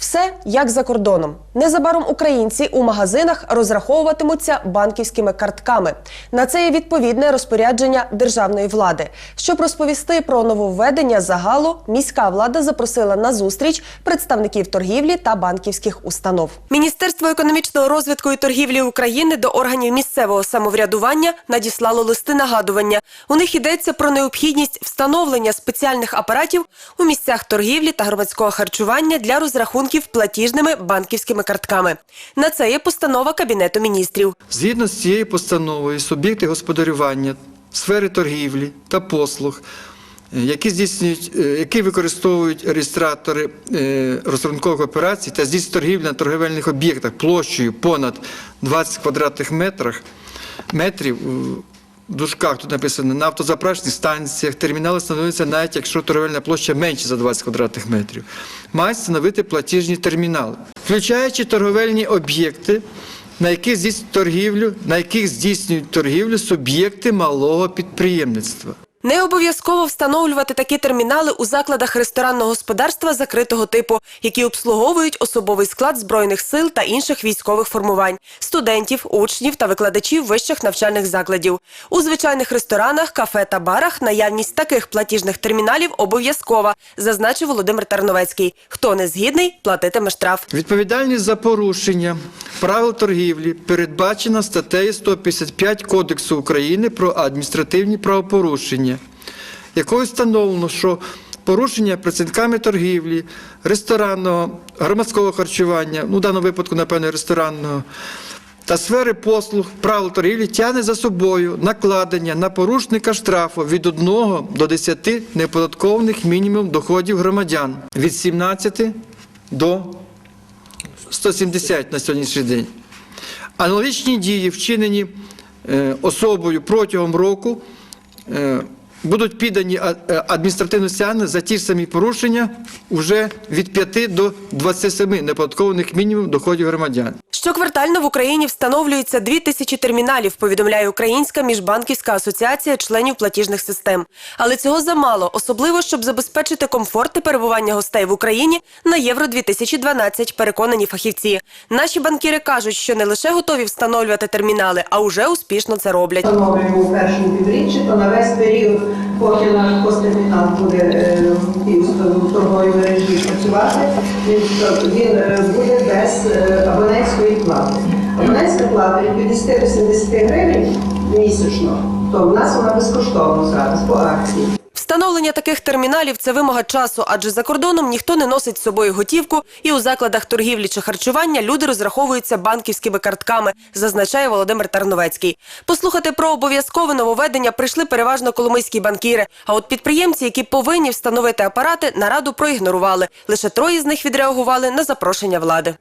Все як за кордоном. Незабаром українці у магазинах розраховуватимуться банківськими картками. На це є відповідне розпорядження державної влади. Щоб розповісти про нововведення загалу, міська влада запросила на зустріч представників торгівлі та банківських установ. Міністерство економічного розвитку і торгівлі України до органів місцевого самоврядування надіслало листи нагадування. У них йдеться про необхідність встановлення спеціальних апаратів у місцях торгівлі та громадського харчування для розрахунків платіжними банківськими картками. На це є постанова Кабінету міністрів. Згідно з цією постановою, суб'єкти господарювання, сфери торгівлі та послуг, е, які здійснюють, е, які використовують реєстратори е, розрахункових операцій та здійснюють торгівлю на торговельних об'єктах площею понад 20 квадратних метрах, метрів. В дужках тут написано на автозаправочних станціях термінали встановлюються навіть якщо торговельна площа менше за 20 квадратних метрів. Мають встановити платіжні термінали, включаючи торговельні об'єкти, на яких здійснюють торгівлю, на яких здійснюють торгівлю суб'єкти малого підприємництва. Не обов'язково встановлювати такі термінали у закладах ресторанного господарства закритого типу, які обслуговують особовий склад збройних сил та інших військових формувань, студентів, учнів та викладачів вищих навчальних закладів. У звичайних ресторанах, кафе та барах наявність таких платіжних терміналів обов'язкова, зазначив Володимир Тарновецький. Хто не згідний, платитиме штраф. Відповідальність за порушення правил торгівлі передбачена статтею 155 Кодексу України про адміністративні правопорушення, якою встановлено, що порушення працівниками торгівлі, ресторанного, громадського харчування, ну в даному випадку, напевно, ресторанного. Та сфери послуг правил торгівлі тягне за собою накладення на порушника штрафу від 1 до 10 неподаткованих мінімум доходів громадян від 17 до 170 на сьогоднішній день. Аналогічні дії, вчинені е, особою протягом року, е, будуть піддані е, стягнення за ті ж самі порушення вже від 5 до 27 неподаткованих мінімум доходів громадян. Щоквартально в Україні встановлюється дві тисячі терміналів, повідомляє Українська міжбанківська асоціація членів платіжних систем. Але цього замало, особливо щоб забезпечити комфортне перебування гостей в Україні на Євро 2012, переконані фахівці. Наші банкіри кажуть, що не лише готові встановлювати термінали, а уже успішно це роблять. Встановлюємо у першому півріччі, то на весь період, поки наш посттермінал буде е, в торговій мережі працювати, він, він е, буде без е. Абонентська плата від 50 до 70 гривень місячно, то в нас вона безкоштовно зараз по акції. Встановлення таких терміналів це вимога часу, адже за кордоном ніхто не носить з собою готівку, і у закладах торгівлі чи харчування люди розраховуються банківськими картками, зазначає Володимир Тарновецький. Послухати про обов'язкове нововведення прийшли переважно коломийські банкіри. А от підприємці, які повинні встановити апарати, нараду проігнорували. Лише троє з них відреагували на запрошення влади.